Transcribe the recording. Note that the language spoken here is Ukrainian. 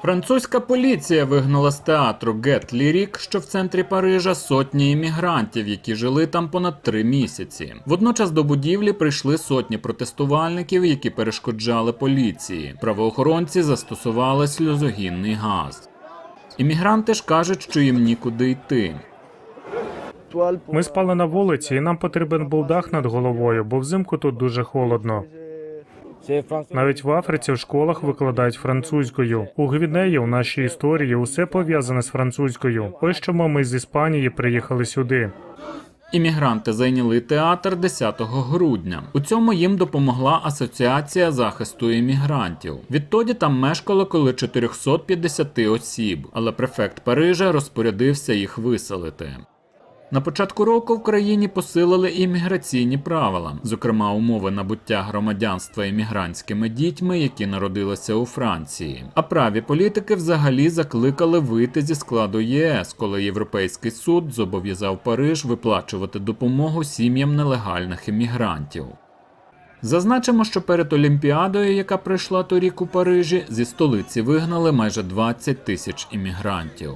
Французька поліція вигнала з театру Гет Лірік, що в центрі Парижа, сотні іммігрантів, які жили там понад три місяці. Водночас до будівлі прийшли сотні протестувальників, які перешкоджали поліції. Правоохоронці застосували сльозогінний газ. Іммігранти ж кажуть, що їм нікуди йти. Ми спали на вулиці, і нам потрібен був дах над головою, бо взимку тут дуже холодно. Навіть в Африці в школах викладають французькою. У Гвінеї у нашій історії усе пов'язане з французькою. Ось чому ми з Іспанії приїхали сюди. Іммігранти зайняли театр 10 грудня. У цьому їм допомогла Асоціація захисту іммігрантів. Відтоді там мешкало коло 450 осіб, але префект Парижа розпорядився їх виселити. На початку року в країні посилили імміграційні правила, зокрема умови набуття громадянства іммігрантськими дітьми, які народилися у Франції. А праві політики взагалі закликали вийти зі складу ЄС, коли Європейський суд зобов'язав Париж виплачувати допомогу сім'ям нелегальних іммігрантів. Зазначимо, що перед Олімпіадою, яка пройшла торік у Парижі, зі столиці вигнали майже 20 тисяч іммігрантів.